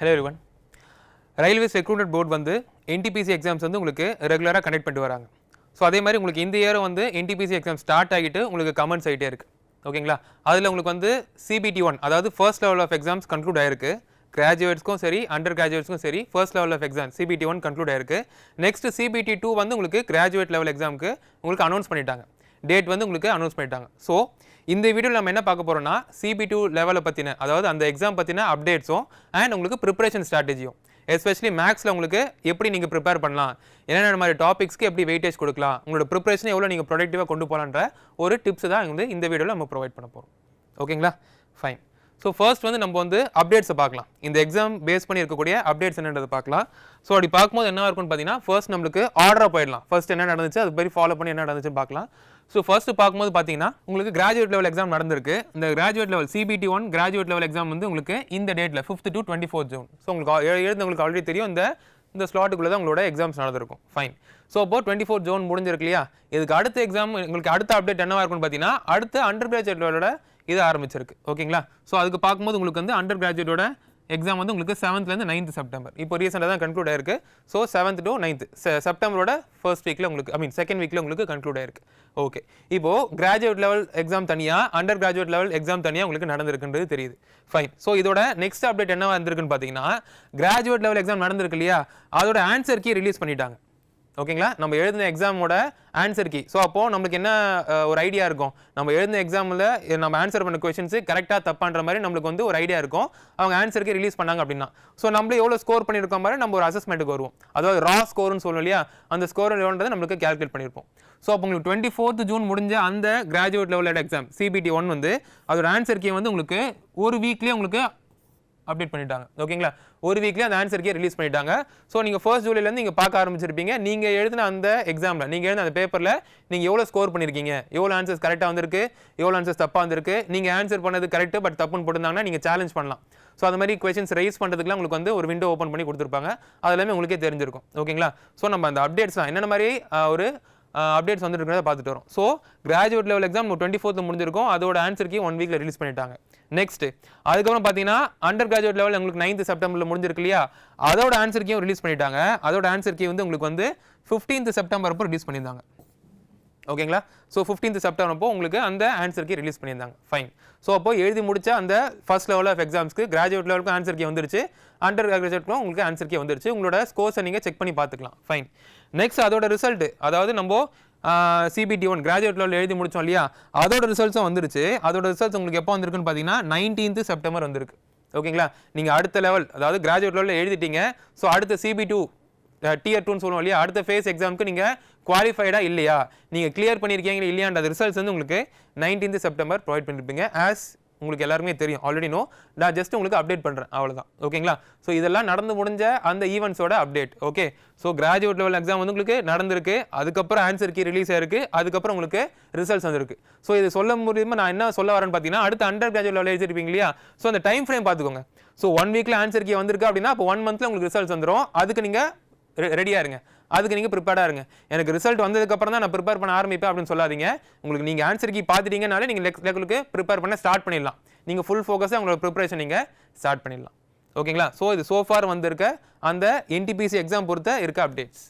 Hello everyone railways recruitment board வந்து NTPC exams வந்து உங்களுக்கு ரெகுலராக கண்டக்ட் பண்ணிட்டு வராங்க. ஸோ அதே மாதிரி உங்களுக்கு இந்த இயரும் வந்து என்டிபிசி எக்ஸாம் ஸ்டார்ட் ஆகிட்டு உங்களுக்கு கமெண்ட்ஸ் ஆகிட்டே இருக்குது ஓகேங்களா அதில் உங்களுக்கு வந்து சிபிடி ஒன் அதாவது first level of exams conclude ஆயிருக்கு. கிராஜுவேட்ஸ்க்கும் சரி அண்டர் கிராஜுவேட்ஸ்க்கும் சரி first level of exam CBT one conclude ஆயிருக்கு. நெக்ஸ்ட் சிபிடி டூ வந்து உங்களுக்கு கிராஜுவேட் லெவல் எக்ஸாமுக்கு உங்களுக்கு அனௌன்ஸ் பண்ணிட்டாங்க. டேட் வந்து உங்களுக்கு அனௌன்ஸ் பண்ணிட்டாங்க. ஸோ இந்த வீடியோவில் நம்ம என்ன பார்க்க போகிறோம்னா சிபி டூ லெவலை பற்றின அதாவது அந்த எக்ஸாம் பற்றின அப்டேட்ஸும் அண்ட் உங்களுக்கு ப்ரிப்பரேஷன் ஸ்ட்ராட்டஜியும் எஸ்பெஷலி மேக்ஸில் உங்களுக்கு எப்படி நீங்கள் ப்ரிப்பேர் பண்ணலாம் என்னென்ன மாதிரி டாபிக்ஸ்க்கு எப்படி வெயிட்டேஜ் கொடுக்கலாம் உங்களோட ப்ரிப்பரேஷன் எவ்வளோ நீங்கள் ப்ரொடக்டிவாக கொண்டு போகலான்ற ஒரு டிப்ஸ் தான் வந்து இந்த வீடியோவில் நம்ம ப்ரொவைட் பண்ண போகிறோம் ஓகேங்களா ஃபைன் ஸோ ஃபர்ஸ்ட் வந்து நம்ம வந்து அப்டேட்ஸை பார்க்கலாம். இந்த எக்ஸாம் பேஸ் பண்ணி இருக்கக்கூடிய அப்டேட்ஸ் என்னன்றதை பார்க்கலாம். ஸோ அப்படி பார்க்கும்போது என்ன இருக்கும்னு பார்த்தீங்கன்னா ஃபர்ஸ்ட் நம்மளுக்கு ஆர்டராக போயிடலாம். ஃபர்ஸ்ட் என்ன நடந்துச்சு அது மாதிரி ஃபாலோ பண்ணி என்ன நடந்துச்சுன்னு பார்க்கலாம். ஸோ ஃபர்ஸ்ட் பார்க்கும்போது பார்த்தீங்கன்னா உங்களுக்கு கிராஜுவேட் லெவல் எக்ஸாம் நடந்திருக்கு. இந்த graduate level CBT one graduate level exam வந்து உங்களுக்கு இந்த டேட்டில் fifth to twenty four June so உங்களுக்கு ஆ- உங்களுக்கு ஆல்ரெடி தெரியும். இந்த இந்த ஸ்லாட்டுக்குள்ளே தான் உங்களோட எக்ஸாம்ஸ் நடந்திருக்கும். ஃபைன் ஸோ அப்போ டுவெண்ட்டி ஃபோர் ஜோன் முடிஞ்சிருக்கு இல்லையா? இதுக்கு அடுத்த எக்ஸாம் உங்களுக்கு அடுத்த அப்டேட் என்னவாக இருக்கும்னு பார்த்தீங்கன்னா அடுத்த அண்டர் லெவலோட இது ஆரம்பிச்சிருக்கு. ஓகேங்களா? ஸோ அதுக்கு பார்க்கும்போது உங்களுக்கு வந்து அண்டர் கிராஜுவேட்டோட எக்ஸாம் வந்து உங்களுக்கு செவன்த்லேருந்து நைன்த் செப்டம்பர் இப்போ ரீசெண்டாக தான் கன்க்ளூட் ஆயிருக்கு. ஸோ செவன்த் டு நைன்த் செப்டம்பரோட ஃபர்ஸ்ட் வீக்கில் உங்களுக்கு ஐ மீன் செகண்ட் வீக்கில் உங்களுக்கு கன்க்ளூட் ஆயிருக்கு. ஓகே இப்போ கிராஜுவேட் லெவல் எக்ஸாம் தனியாக அண்டர் கிராஜுவேட் லெவல் எக்ஸாம் தனியாக உங்களுக்கு நடந்திருக்குன்றது தெரியுது. ஃபைன் ஸோ இதோட நெக்ஸ்ட் அப்டேட் என்ன வந்திருக்குன்னு பார்த்தீங்கன்னா கிராஜுவேட் லெவல் எக்ஸாம் நடந்திருக்கு இல்லையா? அதோட ஆன்சர் கீ ரிலீஸ் பண்ணிட்டாங்க. ஓகேங்களா? நம்ம எழுதின எக்ஸாமோட ஆன்சர் கீ. ஸோ அப்போது நம்மளுக்கு என்ன ஒரு ஐடியா இருக்கும்? நம்ம எழுதின எக்ஸாமில் நம்ம ஆன்சர் பண்ண கொஷின்ஸு கரெக்டாக தப்பான்ற மாதிரி நம்மளுக்கு வந்து ஒரு ஐடியா இருக்கும். அவங்க ஆன்சர் கீ ரிலீஸ் பண்ணாங்க அப்படின்னா. ஸோ நம்மளே எவ்வளோ ஸ்கோர் பண்ணியிருக்கோம் மாதிரி நம்ம ஒரு அசஸ்மெண்ட்டுக்கு வருவோம். அதாவது ரா ஸ்கோர்னு சொல்லணும் இல்லையா? அந்த ஸ்கோர் எவ்வளோன்றதை நம்மளுக்கு கேல்குலேட் பண்ணியிருப்போம் ஸோ அப்போ உங்களுக்கு டுவெண்ட்டி ஃபோர்த் ஜூன் முடிஞ்ச அந்த கிராஜுவேட் லெவலோட எக்ஸாம் சிபிடி ஒன் வந்து அதோட ஆன்சர் கீ வந்து உங்களுக்கு ஒரு வீக்லேயே உங்களுக்கு அப்டேட் பண்ணிட்டாங்க. ஓகேங்களா ஒரு வீக்லேயே அந்த ஆன்சருக்கே ரிலீஸ் பண்ணிட்டாங்க. ஸோ நீங்கள் ஃபர்ஸ்ட் ஜூலைலேருந்து நீங்கள் பார்க்க ஆரம்பிச்சிருப்பீங்க. நீங்கள் எழுதின அந்த எக்ஸாமில் நீங்கள் எழுதின அந்த பேப்பரில் நீங்கள் எவ்வளோ ஸ்கோர் பண்ணியிருக்கீங்க எவ்வளோ ஆன்சர்ஸ் கரெக்டாக வந்திருக்கு? எவ்வளோ ஆன்சர்ஸ் தப்பாக வந்திருக்கு? நீங்கள் ஆன்சர் பண்ணது கரெக்ட் பட் தப்புன்னு போட்டிருந்தாங்கன்னா நீங்கள் சேலஞ்ச் பண்ணலாம். ஸோ அந்த மாதிரி கொஸ்டின்ஸ் ரைஸ் பண்ணுறதுக்குலாம் உங்களுக்கு வந்து ஒரு விண்டோ ஓப்பன் பண்ணி கொடுத்துருப்பாங்க. அது எல்லாமே உங்களுக்கே தெரிஞ்சிருக்கும். ஓகேங்களா ஸோ நம்ம அந்த அப்டேட்ஸ்லாம் என்னென்ன மாதிரி ஒரு அப்டேட்ஸ் வந்துருக்கிறத பார்த்துட்டு வரோம். So graduate level exam twenty fourth முடிஞ்சிருக்கும். அதோட ஆன்சருக்கு ஒன் வீக்கில் ரிலீஸ் பண்ணிட்டாங்க. நெக்ஸ்ட் அதுக்கப்புறம் பார்த்தீங்கன்னா அண்டர் கிராஜுவேட் லெவல் உங்களுக்கு நைன்த் செப்டம்பரில் முடிஞ்சிருக்கு இல்லையா? அதோட ஆன்சர் கீயும் ரிலீஸ் பண்ணிட்டாங்க. அதோட ஆன்சர் கீ வந்து உங்களுக்கு வந்து ஃபிஃப்டீன்த் செப்டம்பர் அப்போ ரிலீஸ் பண்ணியிருந்தாங்க. ஓகேங்களா ஸோ ஃபிஃப்டீன்த் செப்டம்பர் அப்போ உங்களுக்கு அந்த ஆன்சர் கீ ரிலீஸ் பண்ணியிருந்தாங்க. ஃபைன் ஸோ அப்போ எழுதி முடிச்ச அந்த ஃபர்ஸ்ட் லெவல் ஆஃப் எக்ஸாம்ஸ்க்கு கிராஜுவேட் லெவலுக்கு ஆன்சர் கீ வந்துருச்சு. அண்டர் கிராஜுவேட்க்கும் உங்களுக்கு ஆன்சர் கீ வந்துருச்சு. உங்களோட ஸ்கோர்ஸை நீங்கள் செக் பண்ணி பார்த்துக்கலாம். ஃபைன் நெக்ஸ்ட் அதோட ரிசல்ட் அதாவது நம்ம சிபிடி ஒன் கிராஜுவேட் லெவல் எழுதி முடிச்சோம் இல்லையா? அதோட ரிசல்ட்ஸும் வந்துருச்சு. அதோட ரிசல்ட்ஸ் உங்களுக்கு எப்போ வந்திருக்குன்னு பார்த்தீங்கன்னா நைன்டீன்த் செப்டம்பர் வந்திருக்கு. ஓகேங்களா நீங்கள் அடுத்த லெவல் அதாவது கிராஜுவேட் லெவலில் எழுதிட்டீங்க. ஸோ அடுத்த சிபி டூ டியர் டூன்னு சொல்லுவோம் இல்லையா? அடுத்த ஃபேஸ் எக்ஸாமுக்கு நீங்கள் குவாலிஃபைடாக இல்லையா? நீங்கள் கிளியர் பண்ணியிருக்கீங்க இல்லையான்ற ரிசல்ட்ஸ் வந்து உங்களுக்கு நைன்டீன்த் செப்டம்பர் ப்ரொவைட் பண்ணியிருப்பீங்க ஆஸ் உங்களுக்கு எல்லாருமே தெரியும். ஆல்ரெடி நோ நான் ஜஸ்ட் உங்களுக்கு அப்டேட் பண்ணுறேன் அவ்வளோதான் ஓகேங்களா? ஸோ இதெல்லாம் நடந்து முடிஞ்ச அந்த ஈவெண்ட்ஸோட update okay so graduate level exam வந்து உங்களுக்கு நடந்திருக்கு. அதுக்கப்புறம் ஆன்சர் கீ ரிலீஸ் ஆயிருக்கு. அதுக்கப்புறம் உங்களுக்கு ரிசல்ட்ஸ் வந்திருக்கு. ஸோ இது சொல்ல முடியுமா? நான் என்ன சொல்ல வரேன்னு பார்த்தீங்கன்னா அடுத்த அண்டர் கிராஜுவேட் லெவல் எழுதிருப்பீங்க இல்லையா? ஸோ அந்த டைம் ஃப்ரேம் பார்த்துக்கோங்க. ஸோ ஒன் வீக்கில் ஆன்சர் கீ வந்திருக்கு அப்படின்னா அப்போ ஒன் மந்த்தில் உங்களுக்கு ரிசல்ட்ஸ் வந்துடும் அதுக்கு நீங்கள் ரெடியாக இருங்க. அதுக்கு நீங்கள் ப்ரிப்பேர்டாக இருங்க. எனக்கு ரிசல்ட் வந்ததுக்கப்புறம் தான் நான் ப்ரிப்பேர் பண்ண ஆரம்பிப்பேன் அப்படின்னு சொல்லாதீங்க. உங்களுக்கு நீங்கள் ஆன்சர் கீ பார்த்துட்டீங்கனாலே நீங்கள் நெக்ஸ்ட் லெவலுக்கு ப்ரிப்பேர் பண்ண ஸ்டார்ட் பண்ணிடலாம். நீங்கள் ஃபுல் ஃபோக்கஸாக உங்களோட ப்ரிப்பரேஷன் நீங்கள் ஸ்டார்ட் பண்ணிடலாம். ஓகேங்களா? ஸோ இது சோஃபார் வந்திருக்க அந்த என்டிபிசி எக்ஸாம் பொறுத்த இருக்க updates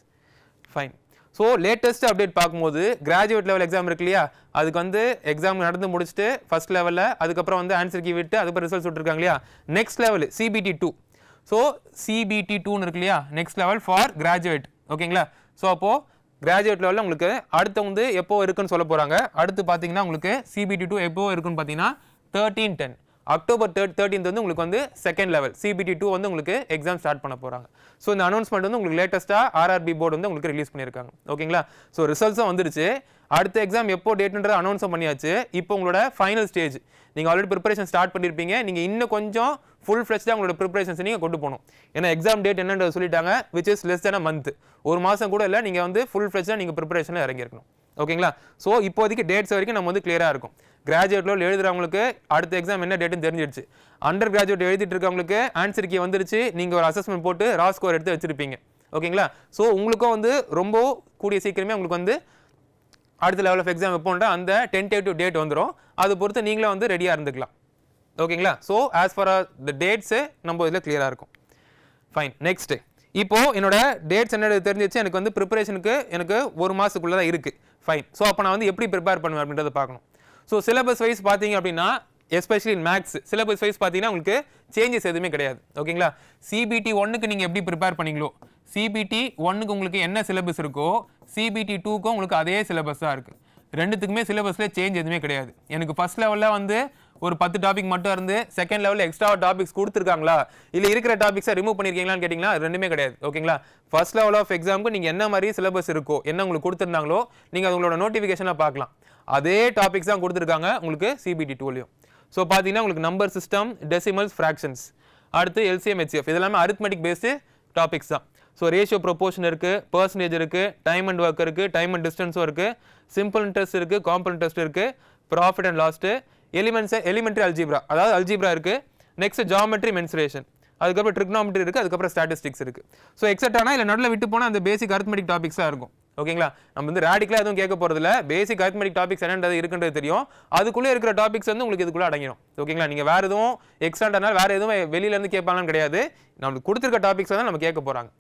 fine so latest update பார்க்கும்போது கிராஜுவேட் லெவல் எக்ஸாம் இருக்கு இல்லையா? அதுக்கு வந்து எக்ஸாம் நடந்து முடிச்சுட்டு ஃபஸ்ட் லெவலில் அதுக்கப்புறம் வந்து ஆன்சர் கீ விட்டு அதுக்கப்புறம் ரிசல்ட் விட்டுருக்காங்க இல்லையா? Next level CBT two so CBT டூன்னு இருக்கு இல்லையா? நெக்ஸ்ட் லெவல் ஃபார் கிராஜுவேட் ஓகேங்களா ஸோ அப்போது கிராஜுவேட் லெவலில் உங்களுக்கு அடுத்து வந்து எப்போ இருக்குன்னு சொல்ல போகிறாங்க அடுத்து பார்த்தீங்கன்னா உங்களுக்கு சிபிடி டூ எப்போ இருக்குன்னு பார்த்தீங்கன்னா thirteen ten October third thirteenth வந்து உங்களுக்கு வந்து செகண்ட் லெவல் சிபிடி டூ வந்து உங்களுக்கு எக்ஸாம் ஸ்டார்ட் பண்ண போகிறாங்க ஸோ இந்த அனௌன்ஸ்மெண்ட் வந்து உங்களுக்கு லேட்டஸ்ட்டாக ஆர்ஆர்பி போர்டு வந்து உங்களுக்கு ரிலீஸ் பண்ணியிருக்காங்க. ஓகேங்களா ஸோ ரிசல்ட்ஸும் வந்துருச்சு. அடுத்த எக்ஸாம் எப்போ டேட்ன்றது அனௌன்ஸும் பண்ணியாச்சு. இப்போ உங்களோட ஃபைனல் ஸ்டேஜ் நீங்கள் ஆல்ரெடி ப்ரிப்பரேஷன் ஸ்டார்ட் பண்ணியிருப்பீங்க நீங்கள் இன்னும் கொஞ்சம் ஃபுல் ஃப்ளெஷ்டாக உங்களோட ப்ரிப்பரேஷன்ஸ் நீங்கள் கொண்டு போகணும். ஏன்னா எக்ஸாம் டேட் என்னன்றது சொல்லிட்டாங்க which is less than a month ஒரு மாதம் கூட இல்லை நீங்கள் வந்து ஃபுல் ஃப்ளெஷ்டாக நீங்கள் ப்ரிப்பரேஷனில் இறங்கியிருக்கணும். ஓகேங்களா ஸோ இப்போதைக்கு டேட்ஸ் வரைக்கும் நம்ம வந்து கிளியராக இருக்கும். கிராஜுவேட் லெவல் எழுதுறவங்களுக்கு அடுத்த எக்ஸாம் என்ன டேட்டுன்னு தெரிஞ்சிடுச்சு. அண்டர் கிராஜுவேட் எழுதிட்டு இருக்கவங்களுக்கு ஆன்சர் கீ வந்துருச்சு. நீங்கள் ஒரு அசஸ்மெண்ட் போட்டு ரா ஸ்கோர் எடுத்து வச்சுருப்பீங்க. ஓகேங்களா? ஸோ உங்களுக்கும் வந்து ரொம்ப கூடிய சீக்கிரமே உங்களுக்கு வந்து அடுத்த லெவல் ஆஃப் எக்ஸாம் எப்போன்ற அந்த டென்டேட்டிவ் டேட் வந்துடும் அது பொறுத்து நீங்களே வந்து ரெடியாக இருந்துக்கலாம். ஓகேங்களா? So as far the dates நம்ம இதில் கிளியராக இருக்கும். ஃபைன் நெக்ஸ்ட்டு இப்போது என்னோட டேட்ஸ் என்ன தெரிஞ்சிச்சு எனக்கு வந்து ப்ரிப்பரேஷனுக்கு எனக்கு ஒரு மாதத்துக்குள்ளே தான் இருக்குது ஃபைன் ஸோ அப்போ நான் வந்து எப்படி ப்ரிப்பேர் பண்ணுவேன் அப்படின்றத பார்க்கணும். ஸோ சிலபஸ் வைஸ் பார்த்தீங்க அப்படின்னா especially in maths syllabus wise பார்த்தீங்கன்னா உங்களுக்கு சேஞ்சஸ் எதுவுமே கிடையாது. ஓகேங்களா சிபிடி ஒன்றுக்கு நீங்கள் எப்படி ப்ரிப்பேர் பண்ணீங்களோ சிபிடி ஒன்னுக்கு உங்களுக்கு என்ன சிலபஸ் இருக்கோ சிபிடி டூக்கும் உங்களுக்கு அதே சிலபஸ் தான் இருக்குது ரெண்டுத்துக்குமே சிலபஸில் சேஞ்ச் எதுவுமே கிடையாது. எனக்கு ஃபஸ்ட் லெவலில் வந்து ஒரு பத்து டாபிக் மட்டும் இருந்து செகண்ட் லெவலில் எக்ஸ்ட்ரா டாபிக்ஸ் கொடுத்துருக்காங்களா? இல்லை இருக்கிற டாபிக்ஸை ரிமூவ் பண்ணியிருக்கீங்களான்னு கேட்டிங்கன்னா ரெண்டுமே கிடையாது. ஓகேங்களா ஃபர்ஸ்ட் லெவல் ஆஃப் எக்ஸாமுக்கு நீங்கள் என்ன மாதிரி சிலபஸ் இருக்கோ என்ன உங்களுக்கு கொடுத்துருந்தாங்களோ நீங்கள் உங்களோட நோட்டிஃபிகேஷனை பார்க்கலாம். அதே டாபிக்ஸ் தான் கொடுத்துருக்காங்க உங்களுக்கு சிபிடி டூலையும் ஸோ பார்த்தீங்கன்னா உங்களுக்கு நம்பர் சிஸ்டம் டெசிமல்ஸ் ஃப்ராக்ஷன்ஸ் அடுத்து எல்சிஎம் ஹெச்எஃப் இதெல்லாமே அரித்மெட்டிக் பேஸ்டு டாபிக்ஸ் தான். ஸோ ரேஷியோ ப்ரொபோஷன் இருக்குது பர்சன்டேஜ் இருக்குது டைம் அண்ட் ஒர்க் இருக்குது டைம் அண்ட் டிஸ்டன்ஸும் இருக்குது சிம்பிள் இன்ட்ரெஸ்ட் இருக்குது காம்பன் டெஸ்ட் இருக்குது profit and loss elements elementary algebra அதாவது அல்ஜிப்ரா இருக்குது நெக்ஸ்ட் ஜாமெட்ரி மென்சுரேஷன் அதுக்கப்புறம் ட்ரிக்னாமெட்ரி இருக்குது அதுக்கப்புறம் ஸ்டாட்டிஸ்டிக்ஸ் இருக்குது ஸோ எக்ஸெட்டானா இல்லை நடுவில் விட்டு போனால் அந்த பேசிக் அர்த்மெட்டிக் டாபிக்ஸாக இருக்கும். ஓகேங்களா? நம்ம வந்து ரேடிக்கலாக எதுவும் கேட்க போகிறதில்ல பேசிக் அரித்மெட்டிக் டாபிக்ஸ் என்னென்றது இருக்குன்றது தெரியும். அதுக்குள்ளே இருக்கிற டாபிக்ஸ் வந்து உங்களுக்கு இதுக்குள்ளே அடங்கிடும் ஓகேங்களா? நீங்கள் வேறு எதுவும் எக்ஸ்ட்ராண்டனால வேறு எதுவும் வெளியிலேருந்து கேட்பாங்கன்னு கிடையாது. நம்மளுக்கு கொடுத்துருக்க டாபிக்ஸ் தான் நம்ம கேட்க போகிறாங்க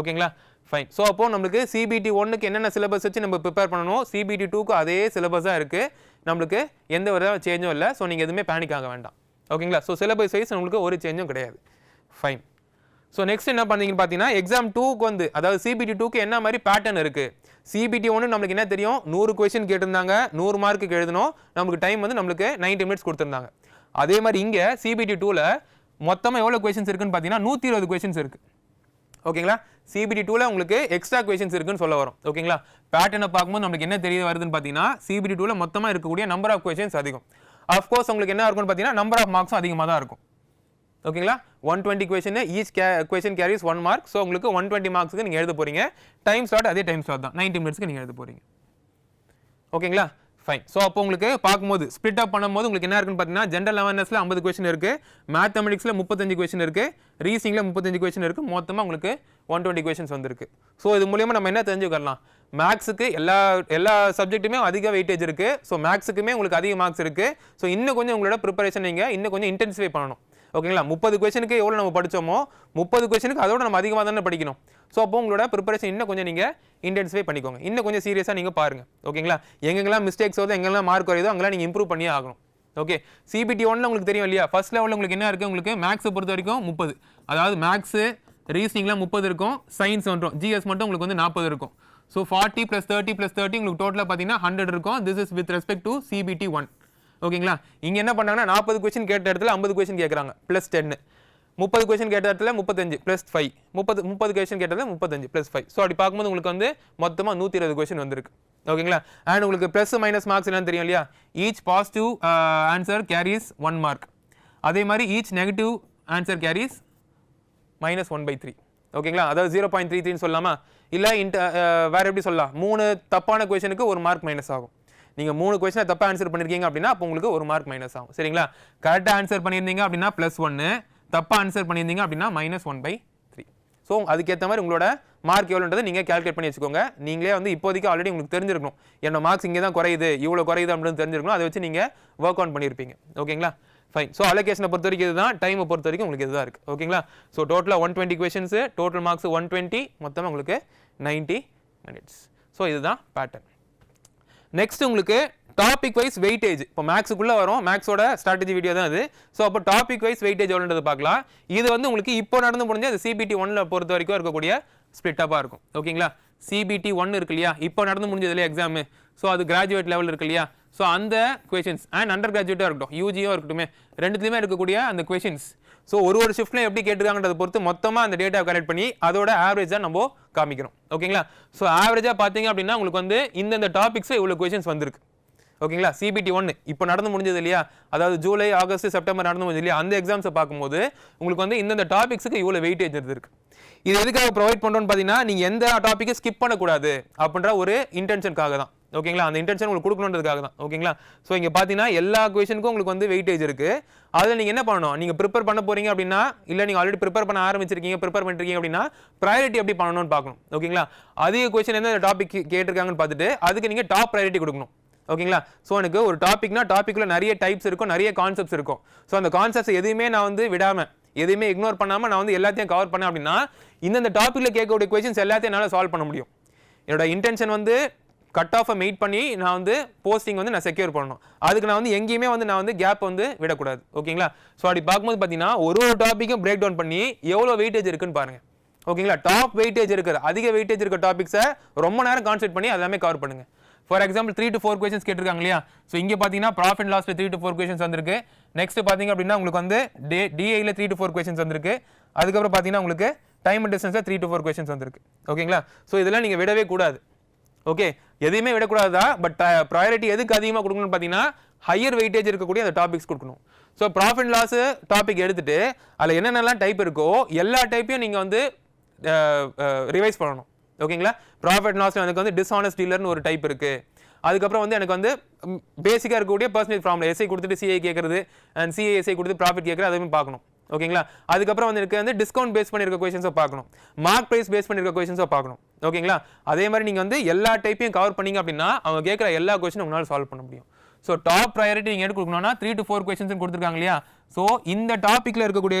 ஓகேங்களா? ஃபைன் ஸோ அப்போது நம்மளுக்கு சிபிடி ஒன்னுக்கு என்னென்ன சிலபஸ் வச்சு நம்ம ப்ரிப்பேர் பண்ணணும்? சிபிடி டூக்கு அதே சிலபஸ் தான் இருக்குது நம்மளுக்கு எந்த ஒரு சேஞ்சும் இல்லை. ஸோ நீங்கள் எதுவுமே பேனிக் ஆக வேண்டாம். ஓகேங்களா? ஸோ சிலபஸ் வைஸ் நம்மளுக்கு ஒரு சேஞ்சும் கிடையாது. ஃபைன் ஸோ நெக்ஸ்ட் என்ன பண்ணீங்கன்னு பார்த்தீங்கன்னா எக்ஸாம் டூக்கு வந்து அதாவது சிபிடி டூக்கு என்ன மாதிரி பேட்டர்ன் இருக்குது சிபிடி ஒன்று நம்மளுக்கு என்ன தெரியும்? நூறு கொஷின் கேட்டிருந்தாங்க நூறு மார்க்குக்கு எழுதணும். நம்மளுக்கு டைம் வந்து நம்மளுக்கு 90 மினிட்ஸ் கொடுத்துருந்தாங்க. அதே மாதிரி இங்கே சிபிடி டூவில் மொத்தமாக எவ்வளோ கொஷின்ஸ் இருக்குன்னு பார்த்தீங்கன்னா நூற்றி இருபது கொஷின்ஸ் இருக்குது ஓகேங்களா? சிபிடி டூவில் உங்களுக்கு எக்ஸ்ட்ரா கொஷின்ஸ் இருக்குன்னு சொல்ல வரும். ஓகேங்களா? பேட்டர்னை பார்க்கும்போது நம்மளுக்கு என்ன தெரிய வருதுன்னு பார்த்தீங்கன்னா சிபிடி டூவில் மொத்தமாக இருக்கக்கூடிய நம்பர் ஆஃப் கொஷின்ஸ் அதிகம். அஃப்கோர்ஸ் உங்களுக்கு என்ன இருக்கும்னு பார்த்தீங்கன்னா நம்பர் ஆஃப் மார்க்ஸும் அதிகமாக தான் இருக்கும். ஓகேங்களா? One twenty question each K question carries one mark so உங்களுக்கு ஒன் டுவெண்ட்டி மார்க்ஸுக்கு நீங்கள் எழுத போறீங்க. டைம் ஸ்லாட் அதே டைம் ஸ்லாட் தான். 90 மினிட்ஸ்க்கு நீங்கள் எழுத போகிறீங்க ஓகேங்களா? ஃபைன் ஸோ அப்போ உங்களுக்கு பார்க்கும்போது ஸ்ப்ளிட் அப் பண்ணும்போது உங்களுக்கு என்ன இருக்குன்னு பார்த்தீங்கன்னா ஜென்ரல் அவேர்னஸில் ஐம்பது கொஷின் இருக்குது மேத்தமெட்டிக்ஸில் முப்பத்தஞ்சு கொஷின் இருக்குது ரீசிங்கில் முப்பத்தஞ்சு கொஷின் இருக்குது மொத்தமாக உங்களுக்கு ஒன் டுவெண்ட்டி கொஸ்டின்ஸ் வந்திருக்கு. ஸோ இது மூலியமாக நம்ம என்ன தெரிஞ்சுக்கலாம் மேக்ஸுக்கு எல்லா எல்லா சப்ஜெக்ட்டுமே அதிக வெயிட்டேஜ் இருக்குது ஸோ மேக்ஸுக்குமே உங்களுக்கு அதிக மார்க்ஸ் இருக்குது ஸோ இன்னும் கொஞ்சம் உங்களோட ப்ரிப்பரேஷன் நீங்கள் இன்னும் கொஞ்சம் இன்டென்சிஃபை பண்ணணும். ஓகேங்களா? முப்பது கொஸ்டினுக்கு எவ்வளோ நம்ம படித்தோமோ முப்பது கொஸ்டினுக்கு அதோட நம்ம அதிகமாக தானே படிக்கணும். ஸோ அப்போ உங்களோட ப்ரிப்பரேஷன் இன்னும் கொஞ்சம் நீங்கள் இன்டென்சிஃபை பண்ணிக்கோங்க. இன்னும் கொஞ்சம் சீரியஸாக நீங்கள் பாருங்கள் ஓகேங்களா? எங்கெங்கெல்லாம் மிஸ்டேக்ஸ் வருதோ எங்கெல்லாம் மார்க் குறையதோ அங்கெல்லாம் நீங்கள் இம்ப்ரூவ் பண்ணியே ஆகணும். ஓகே சிபிடி ஒன்ல உங்களுக்கு தெரியும் இல்லையா? ஃபர்ஸ்ட் லெவலில் உங்களுக்கு என்ன இருக்குது உங்களுக்கு மேக்ஸை பொறுத்த வரைக்கும் முப்பது. அதாவது மேக்ஸு ரீசனிங்லாம் முப்பது இருக்கும். சயின்ஸ் வந்துடும் ஜிஎஸ் மட்டும் உங்களுக்கு வந்து நாற்பது இருக்கும். So forty plus thirty plus thirty உங்களுக்கு டோட்டலாக பார்த்தீங்கன்னா ஹண்ட்ரட் இருக்கும். This is with respect to CBT one ஓகேங்களா? இங்கே என்ன பண்ணாங்கன்னா நாற்பது கொஸ்டின் கேட்ட இடத்துல ஐம்பது கொஸ்டின் கேட்குறாங்க ப்ளஸ் டென்னு முப்பது கொஸ்டின் கேட்ட இடத்துல முப்பத்தஞ்சு ப்ளஸ் ஃபைவ் முப்பது முப்பது கொஸ்டின் கேட்டது முப்பத்தஞ்சு ப்ளஸ் ஃபைவ் ஸோ அப்படி பார்க்கும்போது உங்களுக்கு வந்து மொத்தமாக நூற்றி இருபது கொஸ்டின் வந்திருக்கு. ஓகேங்களா? அண்ட் உங்களுக்கு ப்ளஸ் மைனஸ் மார்க்ஸ் என்னன்னு தெரியும் இல்லையா? Each positive answer carries one mark அதே மாதிரி each negative answer carries minus one by three ஓகேங்களா? அதாவது ஜீரோ பாயிண்ட் த்ரீ த்ரீன்னு சொல்லலாமா? இல்லை இன்ட uh, வேறு எப்படி சொல்லலாம்? மூணு தப்பான கொஷனுக்கு ஒரு மார்க் மைனஸ் ஆகும். நீங்கள் மூணு கொஸ்டினை தப்பாக ஆன்சர் பண்ணியிருக்கீங்க அப்படின்னா அப்போ உங்களுக்கு ஒரு மார்க் மைனஸ் ஆகும். சரிங்களா? கரெக்டாக ஆன்சர் பண்ணியிருந்தீங்க அப்படின்னா ப்ளஸ் ஒன்று தப்பாக ஆன்சர் பண்ணியிருந்தீங்க அப்படின்னா minus one by three so அதுக்கேற்ற மாதிரி உங்களோட மார்க் எவ்வளோன்றதை நீங்கள் கேல்குலேட் பண்ணி வச்சுக்கோங்க. நீங்களே வந்து இப்போதைக்கு ஆல்ரெடி உங்களுக்கு தெரிஞ்சிருக்கணும். என்னோட மார்க்ஸ் இங்கே தான் குறையுது இவ்வளோ குறையுது அப்படின்னு தெரிஞ்சிருக்கணும். அதை வச்சு நீங்கள் ஒர்க் ஆன் பண்ணியிருப்பீங்க ஓகேங்களா? ஃபைன் ஸோ அலோகேஷனை பொறுத்த வரைக்கும் இதுதான். டைமை பொறுத்த வரைக்கும் உங்களுக்கு இதுதான் இருக்குது ஓகேங்களா? ஸோ டோட்டலாக one twenty questions total marks one twenty மொத்தமாக உங்களுக்கு நைன்ட்டி மினிட்ஸ் ஸோ இதுதான் பேட்டர்ன் நெக்ஸ்ட் உங்களுக்கு டாபிக் வைஸ் வெயிட்டேஜ் இப்போ மேக்ஸுக்குள்ளே வரும். மேக்ஸோட ஸ்ட்ராட்டஜி வீடியோ தான் அது ஸோ அப்போ டாபிக் வைஸ் வெயிட்டேஜ் எவ்வளோன்றது பார்க்கலாம். இது வந்து உங்களுக்கு இப்போ நடந்து முடிஞ்ச அது சிபிடி ஒன்ல பொறுத்த வரைக்கும் இருக்கக்கூடிய ஸ்பிளிட்டப்பாக இருக்கும். ஓகேங்களா சிபிடி ஒன் இருக்கு இல்லையா? இப்போ நடந்து முடிஞ்சது இல்லையா எக்ஸாமு ஸோ அது கிராஜுவேட் லெவல் இருக்கு இல்லையா? ஸோ அந்த கொஷின்ஸ் அண்ட் அண்டர் கிராஜுவேட்டாக இருக்கட்டும். யூஜியோ இருக்கட்டும். ரெண்டுத்துலையுமே இருக்கக்கூடிய அந்த கொஷின்ஸ் ஸோ ஒரு ஒரு ஷிஃப்ட்லையும் எப்படி கேட்டிருக்காங்கன்றத பொறுத்து மொத்தமாக அந்த டேட்டா கலெக்ட் பண்ணி அதோட ஆவரேஜாக நம்ம காமிக்கிறோம். ஓகேங்களா ஸோ ஆவரேஜாக பார்த்தீங்க அப்படின்னா உங்களுக்கு வந்து இந்தந்த டாபிக்ஸில் இவ்வளோ கொஷின்ஸ் வந்திருக்கு. ஓகேங்களா சிபிடி ஒன்று இப்போ நடந்து முடிஞ்சது இல்லையா? அதாவது ஜூலை ஆகஸ்ட் செப்டம்பர் நடந்து முடிஞ்சது இல்லையா? அந்த எக்ஸாம்ஸை பார்க்கும்போது உங்களுக்கு வந்து இந்தந்த டாபிக்ஸுக்கு இவ்வளோ வெயிட்டேஜ் இருக்கு இது எதுக்காக ப்ரொவைட் பண்ணுறோன்னு பார்த்தீங்கன்னா நீங்கள் எந்த டாப்பிக்கை ஸ்கிப் பண்ணக்கூடாது அப்படின்ற ஒரு இன்டென்ஷனுக்காக தான். ஓகேங்களா? அந்த இன்டென்ஷன் உங்களுக்கு கொடுக்கணுன்றதுக்காக தான். ஓகேங்களா? ஸோ இங்கே பார்த்தீங்கன்னா எல்லா கொஷனுக்கும் உங்களுக்கு வந்து வெயிட்டேஜ் இருக்குது அதில் நீங்கள் என்ன பண்ணணும்? நீங்கள் ப்ரிப்பேர் பண்ண போகிறீங்க அப்படின்னா இல்லை நீங்கள் ஆல்ரெடி ப்ரிப்பேர் பண்ண ஆரம்பிச்சிருக்கீங்க ப்ரிப்பேர் பண்ணிருக்கீங்க அப்படின்னா ப்ரையாரிட்டி எப்படி பண்ணணும்னு பார்க்கணும். ஓகேங்களா? அதிக கொஷின் எந்த டாபிக் கேட்டிருக்காங்கன்னு பார்த்துட்டு அதுக்கு நீங்கள் டாப் ப்ரையாரிட்டி கொடுக்கணும். ஓகேங்களா? ஸோ எனக்கு ஒரு டாபிக்னா டாப்பிக்கில் நிறைய டைப்ஸ் இருக்கும் நிறைய கான்செப்ட்ஸ் இருக்கும். ஸோ அந்த கான்செப்ட்ஸ் எதுவுமே நான் வந்து விடாமல் எதுவுமே இக்னோர் பண்ணாமல் நான் வந்து எல்லாத்தையும் கவர் பண்ணேன் அப்படின்னா இந்தந்த டாப்பிக்கில் கேட்கக்கூடிய கொஷின்ஸ் எல்லாத்தையும் என்னால் சால்வ் பண்ண முடியும். என்னோட இன்டென்ஷன் வந்து கட் ஆஃபை மெயிட் பண்ணி நான் வந்து போஸ்டிங் வந்து நான் செக்யூர் பண்ணணும். அதுக்கு நான் வந்து எங்கேயுமே வந்து நான் வந்து கேப் வந்து விடக்கூடாது. ஓகேங்களா? ஸோ அப்படி பார்க்கும்போது பார்த்தீங்கன்னா ஒரு ஒரு டாப்பிக்கும் பிரேக் டவுன் பண்ணி எவ்வளோ வெயிட்டேஜ் இருக்குன்னு பாருங்கள் ஓகேங்களா? டாப் வெயிட்டேஜ் இருக்கிற அதிக வெயிட்டேஜ் இருக்க டாபிக்ஸை ரொம்ப நேரம் கான்சென்ட் பண்ணி எல்லாமே கவர் பண்ணுங்கள் for example three to four questions கேட்டிருக்காங்க இல்லையா? ஸோ இங்கே பார்த்தீங்கன்னா profit loss three to four questions வந்திருக்கு. நெக்ஸ்ட் பார்த்தீங்க அப்படின்னா உங்களுக்கு வந்து டே டிஐயில் த்ரீ டு ஃபோர் கொஷன்ஸ் வந்திருக்கு. அதுக்கப்புறம் பார்த்தீங்கன்னா உங்களுக்கு டைம் டிஸ்டன்ஸில் த்ரீ டு ஃபோர் கொஷன்ஸ் வந்திருக்கு. ஓகேங்களா? ஸோ இதெல்லாம் நீங்கள் விடவே கூடாது. ஓகே எதையுமே விடக்கூடாதா பட் ப்ரையாரிட்டி uh, எதுக்கு அதிகமாக கொடுக்கணும்னு பார்த்தீங்கன்னா ஹையர் வெயிட்டேஜ் இருக்கக்கூடிய அந்த டாபிக்ஸ் கொடுக்கணும். ஸோ ப்ராஃபிட் லாஸ் டாபிக் எடுத்துட்டு அதில் என்னென்னலாம் டைப் இருக்கோ எல்லா டைப்பையும் நீங்கள் வந்து uh, uh, ரிவைஸ் பண்ணணும். ஓகேங்களா ப்ராஃபிட் லாஸில் எனக்கு வந்து டிஸ்ஆனஸ்ட் டீலர்னு ஒரு டைப் இருக்குது அதுக்கப்புறம் வந்து எனக்கு வந்து பேசிக்காக இருக்கக்கூடிய பர்சனேஜ் ஃபார்மில் எஸ்ஐ கொடுத்துட்டு சிஐ கேட்குறது அண்ட் சிஐ எஸ்ஐ கொடுத்து ப்ராஃபிட் கேட்குறது அதுவும் பார்க்கணும். ஓகேங்களா? அதுக்கப்புறம் வந்து வந்து டிஸ்கவுண்ட் பேஸ் பண்ணியிருக்க கொஷின்ஸை பார்க்கணும். மார்க் ப்ரைஸ் பேஸ் பண்ணியிருக்க கொஷின்ஸை பார்க்கணும். ஓகேங்களா? அதே மாதிரி நீங்கள் வந்து எல்லா டைப்பையும் கவர் பண்ணீங்க அப்படின்னா அவங்க கேட்குற எல்லா கொஷினும் உங்களால் சால்வ் பண்ண முடியும். ஸோ டாப் ப்ரையாரிட்டி நீங்கள் எடுத்து கொடுக்கணும்னா த்ரீ டு ஃபோர் கொஷின்ஸ் கொடுத்துருக்காங்க இல்லையா? ஸோ இந்த டாப்பிக்கில் இருக்கக்கூடிய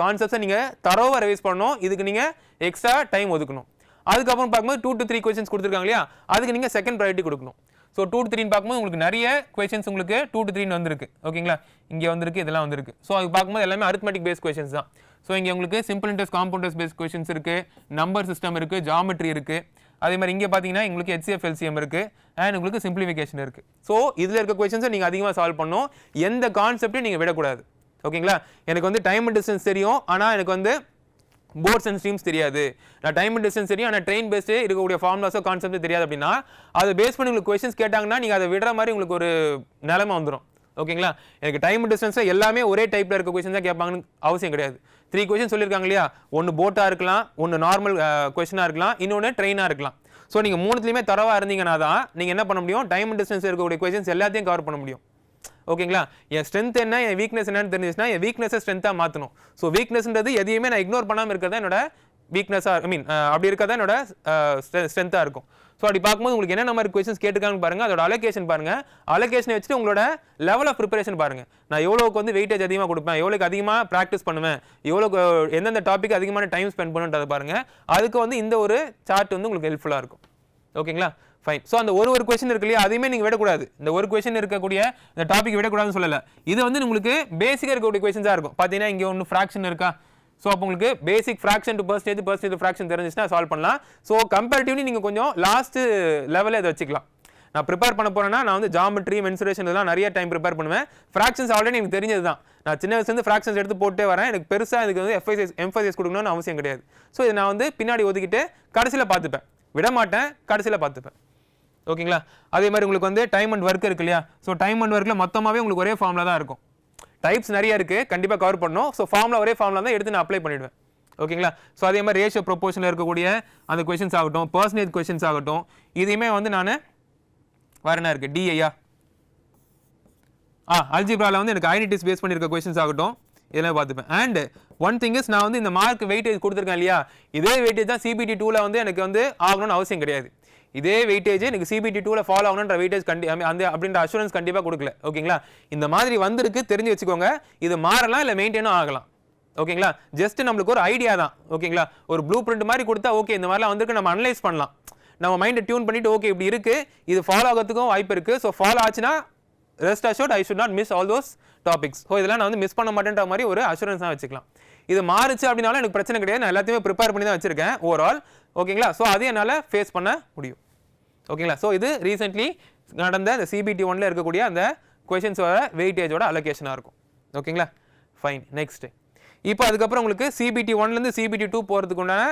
கான்செப்ட்ஸை நீங்கள் தரோவாக ரிவைஸ் பண்ணணும். இதுக்கு நீங்கள் எக்ஸ்ட்ரா டைம் ஒதுக்கணும். அதுக்கப்புறம் பார்க்கும்போது டூ டு த்ரீ கொஸ்டின்ஸ் கொடுத்துருக்காங்க இல்லையா? அதுக்கு நீங்கள் செகண்ட் ப்ரையாரிட்டி கொடுக்கணும். ஸோ டூ டு த்ரீன்னு பார்க்கும்போது உங்களுக்கு நிறைய கொஷின்ஸ் உங்களுக்கு டூ டு த்ரீன்னு வந்திருக்கு. ஓகேங்களா இங்கே வந்திருக்கு இதெல்லாம் வந்திருக்கு. ஸோ அது பார்க்கும்போது எல்லாமே அரித்மெட்டிக் பேஸ் கொஷின்ஸ் தான். ஸோ இங்கே உங்களுக்கு simple interest compound interest base questions இருக்குது நம்பர் சிஸ்டம் இருக்குது ஜாமெட்ரி இருக்குது அதே மாதிரி இங்கே பார்த்தீங்கன்னா உங்களுக்கு HCF எல்சிஎம் இருக்குது அண்ட் உங்களுக்கு சிம்பிளிஃபிகேஷன் இருக்குது ஸோ இதில் இருக்க கொஷின்ஸை நீங்கள் அதிகமாக சால்வ் பண்ணணும். எந்த கான்செப்டையும் நீங்கள் விடக்கூடாது. ஓகேங்களா எனக்கு வந்து டைம் அண்ட் டிஸ்டன்ஸ் தெரியும். ஆனால் எனக்கு வந்து போர்ட்ஸ் அண்ட் ஸ்ட்ரீம்ஸ் தெரியாது. நான் டைம் அண்ட் டிஸ்டன்ஸ் தெரியும் ஆனால் ட்ரெயின் பேஸ்டு இருக்கக்கூடிய ஃபார்முலாஸோ கான்செப்ட் தெரியாது அப்படின்னா அதை பேஸ் பண்ணி உங்களுக்கு கொஸ்டின்ஸ் கேட்டாங்கன்னா நீங்கள் அதை விடுற மாதிரி உங்களுக்கு ஒரு நிலைமை வந்துடும் ஓகேங்களா எனக்கு டைம் டிஸ்டன்ஸில் எல்லாமே ஒரே டைப்பில் இருக்க கொஸ்டின் தான் கேட்பாங்கன்னு அவசியம் கிடையாது. த்ரீ கொஸ்டின் சொல்லியிருக்காங்க இல்லையா? ஒன்று போட்டாக இருக்கலாம் ஒன்று நார்மல் கொஸ்டினாக இருக்கலாம் இன்னொன்று ட்ரெயினாக இருக்கலாம். ஸோ நீங்கள் மூணுத்துலேயுமே தரவாக இருந்தீங்கன்னா தான் நீங்கள் என்ன பண்ண முடியும்? டைம் டிஸ்டன்ஸ் இருக்கக்கூடிய கொஸ்டின்ஸ் எல்லாத்தையும் கவர் பண்ண முடியும். ஓகேங்களா? என் ஸ்ட்ரென்த் என்ன? என் வீக்னஸ் என்னன்னு தெரிஞ்சுச்சுன்னா என் வீக்னஸை ஸ்ட்ரென்த்தாக மாற்றணும் ஸோ வீக்னஸ்ன்றது எதையுமே நான் இக்னோர் பண்ணாமல் இருக்கிறத என்னோட வீக்னஸாக ஐ மீன் அப்படி இருக்கிறதா என்னோட ஸ்ட்ரென்த்தாக இருக்கும். ஸோ அப்படி பார்க்கும்போது உங்களுக்கு என்ன மாதிரி கொஸ்டின்ஸ் கேட்டிருக்காங்கன்னு பாருங்க. அதோட அலோகேஷன் பாருங்க. அலோகேஷனை வச்சுட்டு உங்களோட லெவல் ஆஃப் ப்ரிப்பரேஷன் பாருங்க. நான் எவ்வளோக்கு வந்து வெயிட்டேஜ் அதிகமாக கொடுப்பேன்? எவ்வளோக்கு அதிகமாக ப்ராக்டிஸ் பண்ணுவேன்? எவ்வளோக்கு எந்தெந்த டாபிக் அதிகமான டைம் ஸ்பெண்ட் பண்ணுன்றதை பாருங்க. அதுக்கு வந்து இந்த ஒரு சார்ட் வந்து உங்களுக்கு ஹெல்ப்ஃபுல்லாக இருக்கும். ஓகேங்களா? ஃபைன் ஸோ அந்த ஒரு ஒரு கொஸ்டின் இருக்கு இல்லையா? அதையுமே நீங்கள் விடக்கூடாது. இந்த ஒரு கொஸ்டின் இருக்கக்கூடிய இந்த டாபிக் விடக்கூடாதுன்னு சொல்லலை. இது வந்து உங்களுக்கு பேசிக்காக இருக்கக்கூடிய கொஸ்டின்ஸாக இருக்கும். பார்த்தீங்கன்னா இங்கே ஒன்று ஃப்ராக்ஷன் இருக்கா? ஸோ அப்போ உங்களுக்கு basic fraction to percentage percentage fraction தெரிஞ்சிச்சுன்னா சால்வ் பண்ணலாம். ஸோ கம்பேரிட்டிவ்லி நீங்கள் கொஞ்சம் லாஸ்ட் லெவலில் இதை வச்சுக்கலாம். நான் ப்ரிப்பேர் பண்ண போகிறேன்னா நான் வந்து ஜாமெட்ரி மென்சுரேஷன் இதெல்லாம் நிறைய டைம் ப்ரிப்பேர் பண்ணுவேன். ஃப்ராக்ஷன்ஸ் ஆல்ரெடி எனக்கு தெரிஞ்சது தான். நான் சின்ன வயசுலேருந்து ஃப்ராக்ஷன்ஸ் எடுத்து போட்டே வரேன். எனக்கு பெருசாக இதுக்கு வந்து எஃப்ஐசிஎஸ் எம்ஃபைசிஎஸ் கொடுக்கணும்னு அவசியம் கிடையாது. ஸோ இதை நான் வந்து பின்னாடி ஒதுக்கிட்டு கடைசியில் பார்த்துப்பேன். விட மாட்டேன் கடைசியில் பார்த்துப்பேன். ஓகேங்களா? அதே மாதிரி உங்களுக்கு வந்து டைம் அண்ட் ஒர்க் இருக்கு இல்லையா? ஸோ டைம் அண்ட் ஒர்க்கில் மொத்தமாகவே உங்களுக்கு ஒரே ஃபார்மில் தான் இருக்கும். டைப்ஸ் நிறைய இருக்குது கண்டிப்பாக கவர் பண்ணணும். ஸோ ஃபார்மில் ஒரே ஃபார்மில் தான் எடுத்து நான் அப்ளை பண்ணிடுவேன். ஓகேங்களா? ஸோ அதே மாதிரி ரேஷியோ ப்ரொபோஷனில் இருக்கக்கூடிய அந்த கொஷின்ஸ் ஆகட்டும் பர்சனேஜ் கொஷின்ஸ் ஆகட்டும் இதையுமே வந்து நான் வேற என்ன இருக்குது டிஐயா ஆ அல்ஜிப்ராவில் வந்து எனக்கு ஐடென்டிஸ் பேஸ் பண்ணியிருக்க கொஷின்ஸ் ஆகட்டும். இதெல்லாம் பார்த்துப்பேன். அண்ட் ஒன் திங் இஸ் நான் வந்து இந்த மார்க் வெயிட்டேஜ் கொடுத்துருக்கேன் இல்லையா? இதே வெயிட்டேஜ் தான் சிபிடி டூவில் வந்து எனக்கு வந்து ஆகணும்னு அவசியம் கிடையாது. இதே வெயிட்டேஜ் எனக்கு சிபிடி டூவில் ஃபாலோ ஆகணுன்ற வெயிட்டேஜ் கண்டி அந்த அப்படின்ற அஷூரன்ஸ் கண்டிப்பாக கொடுக்கல. ஓகேங்களா? இந்த மாதிரி வந்திருக்கு தெரிஞ்சு வச்சுக்கோங்க. இது மாறலாம் இல்லை மெயின்டைனும் ஆகலாம். ஓகேங்களா? ஜஸ்ட் நம்மளுக்கு ஒரு ஐடியா தான். ஓகேங்களா? ஒரு ப்ளூ பிரிண்ட் மாதிரி கொடுத்தா ஓகே இந்த மாதிரிலாம் வந்திருக்கு நம்ம அனலைஸ் பண்ணலாம். நம்ம மைண்டை டியூன் பண்ணிட்டு ஓகே இப்படி இருக்கு. இது ஃபாலோ ஆகிறதுக்கும் வாய்ப்பு இருக்கு. ஸோ ஃபாலோ ஆச்சுன்னா rest assured I should not miss all those topics so இதெல்லாம் நான் வந்து மிஸ் பண்ண மாட்டேன்ற மாதிரி ஒரு அஷூரன்ஸாக வச்சுக்கலாம். இது மாறுச்சு அப்படின்னாலும் எனக்கு பிரச்சனை கிடையாது. நான் எல்லாத்தையுமே ப்ரிப்பேர் பண்ணி தான் வச்சிருக்கேன். ஓவரால் ஓகேங்களா ஸோ அதையும் என்னால் ஃபேஸ் பண்ண முடியும். ஓகேங்களா ஸோ இது ரீசெண்ட்லி நடந்த இந்த சிபிடி ஒன்ல இருக்கக்கூடிய அந்த கொஷின்ஸோட வெயிட்டேஜோட அலோகேஷனாக இருக்கும். ஓகேங்களா ஃபைன் நெக்ஸ்ட் இப்போ அதுக்கப்புறம் உங்களுக்கு சிபிடி ஒன்லேருந்து சிபிடி டூ போகிறதுக்கு உண்டான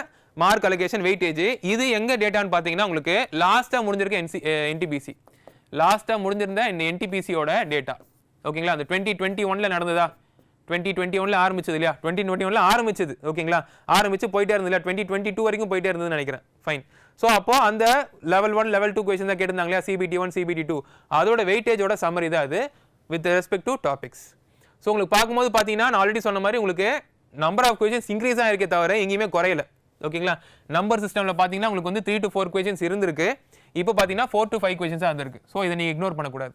மார்க் அலோகேஷன் வெயிட்டேஜ் இது எங்கே டேட்டான்னு பார்த்தீங்கன்னா உங்களுக்கு லாஸ்ட்டாக முடிஞ்சிருக்க என்சி என்டிபிசி லாஸ்ட்டாக முடிஞ்சிருந்த இந்த என்டிபிசியோட டேட்டா ஓகேங்களா அந்த டுவெண்ட்டி டுவெண்ட்டி ஒனில் நடந்ததா? டுவெண்ட்டி டுவெண்ட்டி ஒன்ல ஆரம்பிச்சது இல்லையா? டுவெண்ட்டி டுவெண்ட்டி ஒன்ல ஆரம்பிச்சது ஓகேங்களா ஆரம்பிச்சு போயிட்டே இருந்தது இல்லையா டுவெண்ட்டி டுவெண்ட்டி டூ வரைக்கும் போயிட்டே இருந்ததுன்னு நினைக்கிறேன். ஃபைன் ஸோ அப்போ அந்த level one level two question தான் கேட்டிருந்தாங்க இல்லையா? சிபிடி ஒன் சிபிடி டூ அதோட வெயிட்டேஜோட சம்மரி தான் அது with respect to topics so உங்களுக்கு பார்க்கும்போது பார்த்தீங்கன்னா நான் ஆல்ரெடி சொன்ன மாதிரி உங்களுக்கு நம்பர் ஆஃப் கொஸ்டின்ஸ் இன்க்ரீஸ் ஆகிருக்கே தவிர எங்கேயுமே குறையல. ஓகேங்களா நம்பர் சிஸ்டமில் பார்த்தீங்கன்னா உங்களுக்கு வந்து த்ரீ டு ஃபோர் கொஸ்டின்ஸ் இருந்திருக்கு. இப்போ பார்த்தீங்கன்னா ஃபோர் டு ஃபைவ் கொஸ்டின்ஸாக இருந்திருக்கு. ஸோ இதை நீங்கள் இக்னோர் பண்ணக்கூடாது.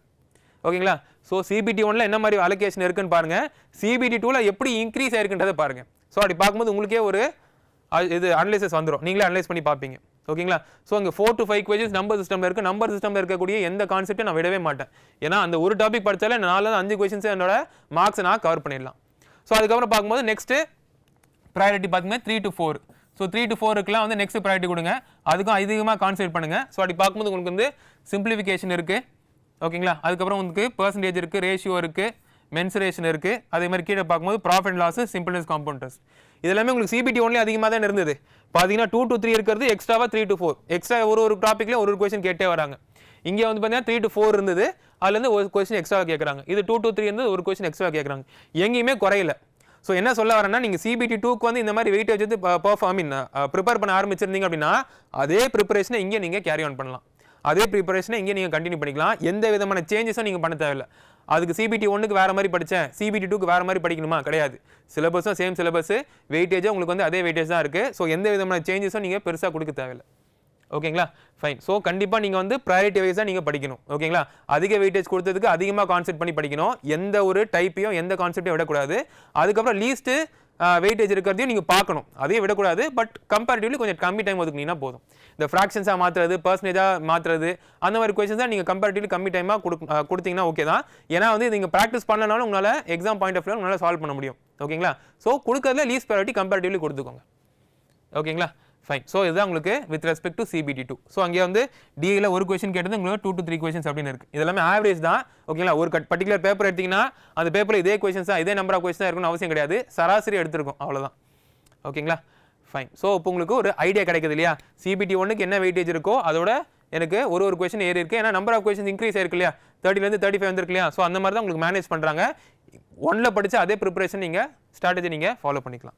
ஓகேங்களா? ஸோ சிபிடி ஒன்ல என்ன மாதிரி அலோகேஷன் இருக்குன்னு பாருங்க. சிபிடி டூவில் எப்படி இன்க்ரீஸ் ஆயிருக்குன்றதை பாருங்க. ஸோ அப்படி பார்க்கும்போது உங்களுக்கே ஒரு இது அனலைசஸ் வந்துடும் நீங்களே அனலைஸ் பண்ணி பார்ப்பீங்க. ஓகேங்களா? ஸோ அங்கே four to five questions number சிஸ்டமில் இருக்குது நம்பர் சிஸ்டமில் இருக்கக்கூடிய எந்த கான்செப்ட்டும் நான் விடவே மாட்டேன். ஏன்னா அந்த ஒரு டாபிக் படித்தாலே நாலு அஞ்சு கொஸ்டின்ஸ் என்னோட மார்க்ஸை நான் கவர் பண்ணிடலாம். ஸோ அதுக்கப்புறம் பார்க்கும்போது நெக்ஸ்ட்டு ப்ரையாரிட்டி பார்த்தீங்கன்னா three to four so three to ஃபோருக்குலாம் வந்து நெக்ஸ்ட் ப்ரையாரிட்டி கொடுங்க. அதுக்கும் அதிகமாக கான்சென்ட்ரேட் பண்ணுங்க. ஸோ அப்படி பார்க்கும்போது உங்களுக்கு வந்து சிம்பிளிஃபிகேஷன் இருக்குது ஓகேங்களா? அதுக்கப்புறம் உங்களுக்கு பர்சன்டேஜ் இருக்குது ரேஷியோ இருக்குது மென்சுரேஷன் இருக்குது அதே மாதிரி கீழே பார்க்கும்போது ப்ராஃபிட் லாஸ் சிம்பிள்னஸ் காம்பவுண்டர்ஸ் இது எல்லாமே உங்களுக்கு சிபிடி ஒன்லி அதிகமாக தான் இருந்தது. பார்த்தீங்கன்னா டூ டு த்ரீ இருக்கிறது எக்ஸ்ட்ராவாக த்ரீ டு ஃபோர் எக்ஸ்ட்ரா ஒரு ஒரு டாப்பிக்லேயும் ஒரு ஒரு கொஸ்டின் கேட்டே வராங்க. இங்கே வந்து பார்த்தீங்கன்னா த்ரீ டு ஃபோர் இருந்தது. அதுலேருந்து ஒரு கொஸ்டின் எக்ஸ்ட்ரா கேட்குறாங்க இது டூ டூ த்ரீ இருந்து ஒரு கொஸ்டின் எக்ஸ்ட்ரா கேட்குறாங்க எங்கேயுமே குறையல. ஸோ என்ன சொல்ல வரேன்னா நீங்கள் சிபிடி டூக்கு வந்து இந்த மாதிரி வெயிட்டேஜ் வந்து பர்ஃபார்ம் மீன் ப்ரிப்பேர் பண்ண ஆரம்பிச்சிருந்தீங்க அப்படின்னா அதே ப்ரிப்பரேஷனை இங்கே நீங்கள் கேரி ஆன் பண்ணலாம். அதே ப்ரிப்பரேஷனை இங்கே நீங்கள் கண்டினியூ பண்ணிக்கலாம். எந்த விதமான சேஞ்சஸும் நீங்கள் பண்ண தேவையில்ல. அதுக்கு சிபிடி ஒன்றுக்கு வேறு மாதிரி படித்தேன் சிபிடி டூக்கு வேறு மாதிரி படிக்கணுமா? கிடையாது. சிலபஸும் சேம் சிலபஸ் வெயிட்டேஜும் உங்களுக்கு வந்து அதே வெயிட்டேஜ் தான் இருக்குது ஸோ எந்த விதமான சேஞ்சஸும் நீங்கள் பெருசாக கொடுக்க தேவையில்லை. ஓகேங்களா? ஃபைன் ஸோ கண்டிப்பாக நீங்கள் வந்து ப்ரையாரிட்டி வைஸாக நீங்கள் படிக்கணும். ஓகேங்களா? அதிக வெயிட்டேஜ் கொடுத்ததுக்கு அதிகமாக கான்செப்ட் பண்ணி படிக்கணும். எந்த ஒரு டைப்பையும் எந்த கான்செப்டையும் விடக்கூடாது. அதுக்கப்புறம் லீஸ்ட்டு வெயிட்டேஜ் இருக்கிறதையும் நீங்கள் பார்க்கணும். அதையும் விடக்கூடாது. பட் கம்பேரிட்டிவ்லி கொஞ்சம் கம்மி டைம் ஒதுக்குனீங்கன்னா போதும். இந்த ஃப்ராக்ஷன்ஸாக மாற்றுறது பர்சன்டேஜாக மாற்றுறது அந்த மாதிரி கொஸ்டின்ஸ் தான் நீங்கள் கம்பேரிட்டிவ்லி கம்மி டைமாக கொடு கொடுத்தீங்கன்னா ஓகே தான். ஏன்னா வந்து நீங்கள் ப்ராக்டிஸ் பண்ணனாலும் உங்களால் எக்ஸாம் பாயிண்ட் ஆஃப் வியூ உங்களால் சால்வ் பண்ண முடியும். ஓகேங்களா ஸோ கொடுக்கறதுல லீஸ் ப்ரையாரிட்டி கம்பேரிட்டிவ்லி கொடுத்துக்கோங்க. ஓகேங்களா ஃபைன் ஸோ இதுதான் உங்களுக்கு with respect to CBT two so அங்கே வந்து டிஏல ஒரு கொஷின் கேட்டது உங்களுக்கு டூ டு த்ரீ கொஷின்ஸ் அப்படின்னு இருக்கு. இதெல்லாமே ஆவரேஜ் தான். ஓகேங்களா ஒரு கட் பர்டிகுலர் பேப்பர் எடுத்தீங்கன்னா அந்த பேப்பரில் இதே கொஷின்ஸ் தான் இதே நம்பர் ஆஃப் கொஸ்டின் இருக்கணும் அவசியம் கிடையாது. சராசரி எடுத்திருக்கும் அவ்வளோதான் ஓகேங்களா ஃபைன் ஸோ இப்போ உங்களுக்கு ஒரு ஐடியா கிடைக்குது இல்லையா? சிபிடி ஒன்றுக்கு என்ன வெயிட்டேஜ் இருக்கோ அதோட எனக்கு ஒரு ஒரு கொஷின் ஏறி இருக்கு. ஏன்னா நம்பர் ஆஃப் கொஸ்டின் இன்க்ரீஸ் ஆயிருக்கு இல்லையா? தேர்ட்டிலேருந்து தேர்ட்டி ஃபைவ் வந்துருக்கு இல்லையா? ஸோ அந்த மாதிரி தான் உங்களுக்கு மேனேஜ் பண்ணுறாங்க ஒன்றில் படித்து அதே ப்ரிப்பரேஷன் நீங்கள் ஸ்ட்ராட்டஜி நீங்கள் ஃபாலோ பண்ணிக்கலாம்.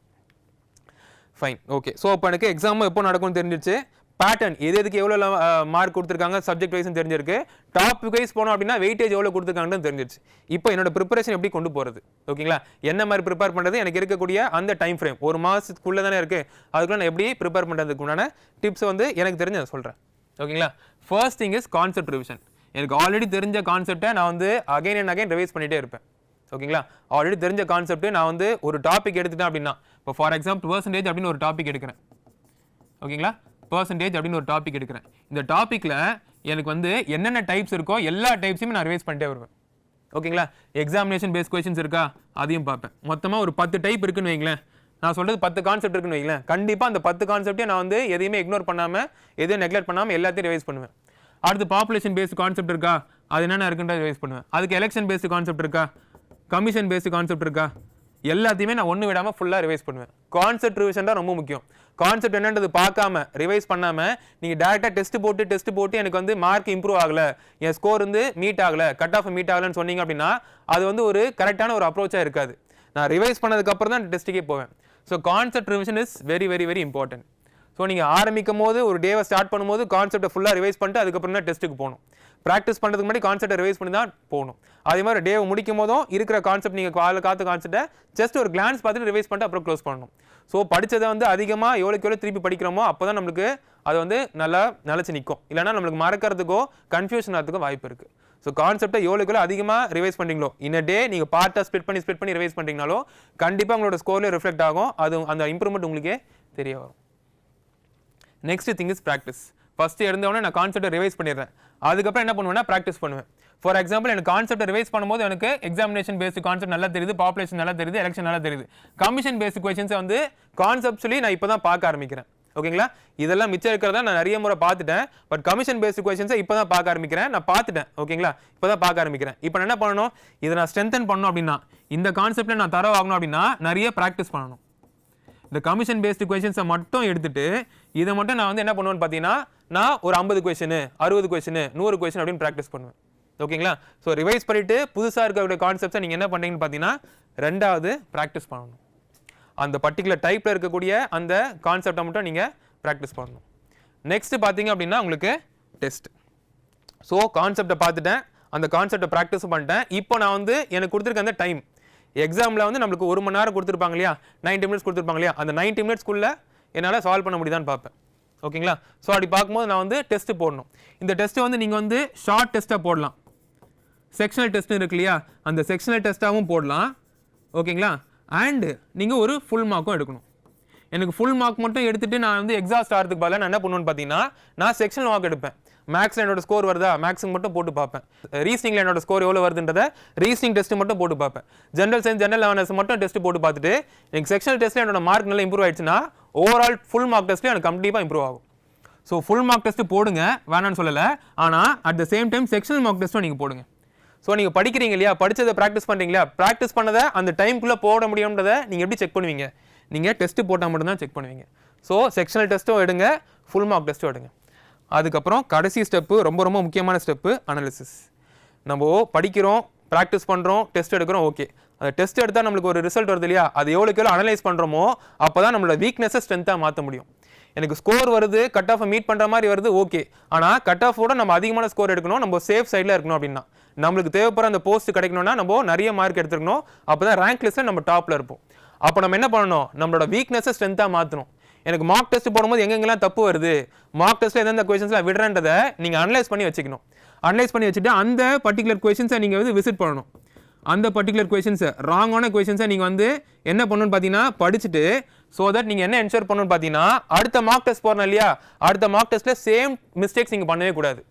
ஃபைன் ஓகே ஸோ அப்போ எனக்கு எக்ஸாம் எப்போ நடக்கும்னு தெரிஞ்சிருச்சு? பேட்டர்ன் எது எதுக்கு எவ்வளோ மார்க் கொடுத்துருக்காங்க சப்ஜெக்ட் வைஸ்னு தெரிஞ்சிருக்கு. டாபிக் வைஸ் போனோம் அப்படின்னா வெயிட்டேஜ் எவ்வளோ கொடுத்துருக்காங்கன்னு தெரிஞ்சிருச்சு. இப்போ என்னோட ப்ரிப்பரேஷன் எப்படி கொண்டு போகிறது ஓகேங்களா என்ன மாதிரி ப்ரிப்பேர் பண்ணுறது எனக்கு இருக்கக்கூடிய அந்த டைம் ஃப்ரேம் ஒரு மாதத்துக்குள்ளே தானே இருக்குது அதுக்குள்ள நான் எப்படி ப்ரிப்பேர் பண்ணுறதுக்கு உண்டான டிப்ஸ் வந்து எனக்கு தெரிஞ்சு நான் சொல்கிறேன் ஓகேங்களா first thing is concept revision எனக்கு ஆல்ரெடி தெரிஞ்ச கான்செப்டை நான் வந்து அகைன் அண்ட் அகைன் ரிவைஸ் பண்ணிகிட்டே இருப்பேன். ஓகேங்களா ஆல்ரெடி தெரிஞ்ச கான்செப்ட் நான் வந்து ஒரு டாபிக் எடுத்துட்டேன் அப்படின்னா இப்போ ஃபார் எக்ஸாம்பிள் பர்சன்டேஜ் அப்படின்னு ஒரு டாபிக் எடுக்கிறேன். ஓகேங்களா? பர்சன்டேஜ் அப்படின்னு ஒரு டாபிக் எடுக்கிறேன். இந்த டாப்பிக்கில் எனக்கு வந்து என்னென்ன டைப்ஸ் இருக்கோ எல்லா டைப்ஸையுமே நான் ரிவைஸ் பண்ணிட்டே வருவேன். ஓகேங்களா? எக்ஸாமினேஷன் பேஸ் கொஷின்ஸ் இருக்கா? அதையும் பார்ப்பேன். மொத்தமாக ஒரு பத்து டைப் இருக்குன்னு வைங்களேன். நான் சொல்கிறது பத்து கான்செப்ட் இருக்குன்னு வைங்களேன். கண்டிப்பாக அந்த பத்து கான்செப்டே நான் வந்து எதையுமே இக்னோர் பண்ணாமல் எதையும் நெக்லெக்ட் பண்ணாமல் எல்லாத்தையும் ரிவைஸ் பண்ணுவேன். அடுத்து பாப்புலேஷன் பேஸ்டு கான்செப்ட் இருக்கா? அது என்னென்ன இருக்குன்றத ரிவைஸ் பண்ணுவேன். அதுக்கு எலெக்ஷன் பேஸ்டு கான்செப்ட் இருக்கா? கமிஷன் பேஸ்டு கான்செப்ட் இருக்கா? எல்லாத்தையுமே நான் ஒன்று விடாமல் ஃபுல்லாக ரிவைஸ் பண்ணுவேன். கான்செப்ட் ரிவிஷன் தான் ரொம்ப முக்கியம். கான்செப்ட் என்னன்றது பார்க்காம ரிவைஸ் பண்ணாமல் நீங்கள் டேரெக்டாக டெஸ்ட் போட்டு டெஸ்ட் போட்டு எனக்கு வந்து மார்க் இம்ப்ரூவ் ஆகலை. என் ஸ்கோர் வந்து மீட் ஆகலை. கட் ஆஃப் மீட் ஆகலைன்னு சொன்னீங்க அப்படின்னா அது வந்து ஒரு கரெக்டான ஒரு அப்ரோச்சாக இருக்காது. நான் ரிவைஸ் பண்ணதுக்கப்புறம் தான் டெஸ்ட்டுக்கே போவேன். So concept revision is very very very important so நீங்கள் ஆரம்பிக்கும் போது ஒரு டேவை ஸ்டார்ட் பண்ணும்போது கான்செப்டை ஃபுல்லாக ரிவைஸ் பண்ணிட்டு அதுக்கப்புறம் தான் டெஸ்ட்டுக்கு போகணும். ப்ராக்டிஸ் பண்ணுறதுக்கு முன்னாடி கான்செப்டை ரிவைஸ் பண்ணி தான் போகணும். அதே மாதிரி டேவை முடிக்கும் போதும் இருக்கிற கான்செப்ட் நீங்கள் காலை காற்று கான்செப்டை ஜஸ்ட் ஒரு கிளான்ஸ் பார்த்துட்டு ரிவைஸ் பண்ணிட்டு அப்புறம் க்ளோஸ் பண்ணணும். ஸோ படித்ததை வந்து அதிகமாக எவ்வளோக்கு எவ்வளோ திருப்பி படிக்கிறோமோ அப்போ தான் நம்மளுக்கு அது வந்து நல்லா நிலச்சி நிற்கும் இல்லைனா நம்மளுக்கு மறக்கிறதுக்கோ கன்ஃபியூஷன் ஆகிறதுக்கோ வாய்ப்பு இருக்குது ஸோ கான்செப்டை எவ்வளோக்கு அதிகமாக ரிவைஸ் பண்ணுறீங்களோ இன் டே நீங்கள் பார்ட்டாக ஸ்பிட் பண்ணி ஸ்பிட் பண்ணி ரிவைஸ் பண்ணுறீங்கனாலோ கண்டிப்பாக உங்களோட ஸ்கோர்லேயே ரிஃப்ளெக்ட் ஆகும். அது அந்த இம்ப்ரூவ்மெண்ட் உங்களுக்கே தெரிய வரும். Next thing is practice first இருந்தவொடனே நான் கான்செப்டை ரிவைஸ் பண்ணிடுறேன். அதுக்கப்புறம் என்ன பண்ணுவேன்னா ப்ராக்டிஸ் பண்ணுவேன். ஃபார் எக்ஸாம்பிள் எனக்கு கான்செப்ட் ரிவைஸ் பண்ணும்போது எனக்கு எக்ஸாமினேஷன் பேஸ்டு கான்செப்ட் நல்லா தெரியுது பாப்புலேஷன் நல்லா தெரியுது எலெக்ஷன் நல்லா தெரியுது. கமிஷன் பேஸ்டு கொஸ்டின்ஸை வந்து கான்செப்ட்ஸ்லி நான் இப்போ தான் பார்க்க ஆரம்பிக்கிறேன். ஓகேங்களா? இதெல்லாம் மிச்சம் இருக்கிறதா நான் நிறைய முறை பார்த்துட்டேன். பட் கமிஷன் பேஸ்டு கொஸ்டின்ஸை இப்போ தான் பார்க்க ஆரம்பிக்கிறேன். நான் பார்த்துட்டேன். ஓகேங்களா? இப்போ தான் பார்க்க ஆரம்பிக்கிறேன். இப்போ என்ன பண்ணணும்? இதை நான் ஸ்ட்ரென்தன் பண்ணணும் அப்படின்னா இந்த கான்செப்ட்டில் நான் தரவு ஆகணும் அப்படின்னா நிறைய ப்ராக்டிஸ் பண்ணணும். இந்த கமிஷன் பேஸ்டு கொஷின்ஸை மட்டும் எடுத்துட்டு இதை மட்டும் நான் வந்து என்ன பண்ணுவேன்னு பார்த்தீங்கன்னா நான் ஒரு ஐம்பது கொஸ்டின் அறுபது கொஸ்டின் நூறு கொஷின் அப்படின்னு ப்ராக்டிஸ் பண்ணுவேன். ஓகேங்களா ஸோ ரிவைஸ் பண்ணிட்டு புதுசாக இருக்கக்கூடிய கான்செப்ட்ஸை நீங்கள் என்ன பண்ணுறீங்கன்னு பார்த்தீங்கன்னா ரெண்டாவது ப்ராக்டிஸ் பண்ணணும். அந்த பர்டிகுலர் டைப்பில் இருக்கக்கூடிய அந்த கான்செப்டை மட்டும் நீங்கள் ப்ராக்டிஸ் பண்ணணும். நெக்ஸ்ட்டு பார்த்தீங்க அப்படின்னா உங்களுக்கு டெஸ்ட் ஸோ கான்செப்டை பார்த்துட்டேன். அந்த கான்செப்டை ப்ராக்டிஸ் பண்ணிட்டேன். இப்போ நான் வந்து எனக்கு கொடுத்துருக்க அந்த டைம் எக்ஸாமில் வந்து நம்மளுக்கு ஒரு மணி நேரம் கொடுத்துருப்பாங்க இல்லையா? 90 மினிட்ஸ் கொடுத்துருப்பாங்க இல்லையா? அந்த 90 மினிட்ஸ்க்குள்ளே என்னால் சால்வ் பண்ண முடியுதான்னு பார்ப்பேன். ஓகேங்களா ஸோ அப்படி பார்க்கும்போது நான் வந்து டெஸ்ட்டு போடணும். இந்த டெஸ்ட்டை வந்து நீங்கள் வந்து ஷார்ட் டெஸ்ட்டாக போடலாம். செக்ஷனல் டெஸ்ட் இருக்கு இல்லையா? அந்த செக்ஷனல் டெஸ்ட்டாகவும் போடலாம். ஓகேங்களா? அண்டு நீங்கள் ஒரு ஃபுல் மார்க்கும் எடுக்கணும். எனக்கு ஃபுல் மார்க் மட்டும் எடுத்துட்டு நான் வந்து எக்ஸாஸ்ட் ஆகிறதுக்கு பதிலாக நான் என்ன பண்ணுவேன்னு பார்த்தீங்கன்னா நான் செக்ஷனல் மார்க் எடுப்பேன். மேக்ஸில் என்னோட ஸ்கோர் வருதா? மேக்ஸுக்கு மட்டும் போட்டு பார்ப்பேன். ரீசனிங்கில் என்னோட ஸ்கோர் எவ்வளோ வருதுன்றத ரீசனிங் டெஸ்ட் மட்டும் போட்டு பார்ப்பேன். ஜென்ரல் சயின்ஸ் ஜென்ரல் அவேர்னஸ் மட்டும் டெஸ்ட் போட்டு பார்த்துட்டு எனக்கு செக்ஷனல் டெஸ்ட்டில் என்னோட மார்க் நல்லா இம்ப்ரூவ் ஆயிடுச்சுன்னா ஓவரால் ஃபுல் மார்க் டெஸ்ட்டில் எனக்கு கண்டிப்பாக இம்ப்ரூவ் ஆகும். ஸோ ஃபுல் மார்க் டெஸ்ட் போடுங்க. வேணாம்னு சொல்லலை. ஆனால் at the same time sectional mark டெஸ்ட்டும் நீங்கள் போடுங்க. ஸோ நீங்கள் படிக்கிறீங்க இல்லையா? படித்ததை ப்ராக்டிஸ் பண்ணுறீங்களா ப்ராக்டிஸ் பண்ணதை அந்த டைம்குள்ளே போட முடியும்ன்றதை நீங்கள் எப்படி செக் பண்ணுவீங்க? நீங்கள் டெஸ்ட்டு போட்டால் மட்டும்தான் செக் பண்ணுவீங்க. ஸோ செக்ஷனல் டெஸ்ட்டும் எடுங்க ஃபுல் மார்க் டெஸ்ட்டும் எடுங்க. அதுக்கப்புறம் கடைசி ஸ்டெப்பு ரொம்ப ரொம்ப முக்கியமான ஸ்டெப்பு அனாலிசிஸ் நம்ம படிக்கிறோம் ப்ராக்டிஸ் பண்ணுறோம் டெஸ்ட் எடுக்கிறோம் ஓகே அந்த டெஸ்ட் எடுத்தால் நம்மளுக்கு ஒரு ரிசல்ட் வருது இல்லையா? அது எவ்வளோக்கு எவ்வளோ அனலைஸ் பண்ணுறோமோ அப்போ தான் நம்மளோட வீக்னஸை ஸ்ட்ரென்த்தாக மாற்ற முடியும். எனக்கு ஸ்கோர் வருது கட் ஆஃப் மீட் பண்ணுற மாதிரி வருது ஓகே ஆனால் கட் ஆஃபோட நம்ம அதிகமான ஸ்கோர் எடுக்கணும் நம்ம சேஃப் சைடில் இருக்கணும் அப்படின்னா. நம்மளுக்கு தேவைப்படுற அந்த போஸ்ட் கிடைக்கணும்னா நம்ம நிறைய மார்க் எடுத்துக்கணும் அப்போ தான் ரேங்க் லிஸ்ட்டில் நம்ம டாப்பில் இருப்போம். அப்போ நம்ம என்ன பண்ணணும்? நம்மளோட வீக்னஸை ஸ்ட்ரென்த்தாக மாற்றணும் எனக்கு மார்க் டெஸ்ட் போடும்போது எங்கெங்கெல்லாம் தப்பு வருது? மார்க் டெஸ்ட்டில் எந்தெந்த கொஷின்ஸ்லாம் விடுறன்றதை நீங்கள் அனலைஸ் பண்ணி வச்சுக்கணும். அனலைஸ் பண்ணி வச்சுட்டு அந்த பர்டிகுலர் கொஷின்ஸை நீங்கள் வந்து விசிட் பண்ணணும். அந்த பர்டிகுலர் கொஷின்ஸை ராங்கான கொஷின்ஸை நீங்கள் வந்து என்ன பண்ணணும்னு பார்த்தீங்கன்னா படிச்சுட்டு ஸோ தட் நீங்கள் என்ன என்ஷூர் பண்ணணும்னு பார்த்தீங்கன்னா அடுத்த மார்க் டெஸ்ட் போடணும் இல்லையா? அடுத்த மார்க் டெஸ்ட்டில் சேம் மிஸ்டேக்ஸ் நீங்கள் பண்ணவே கூடாது.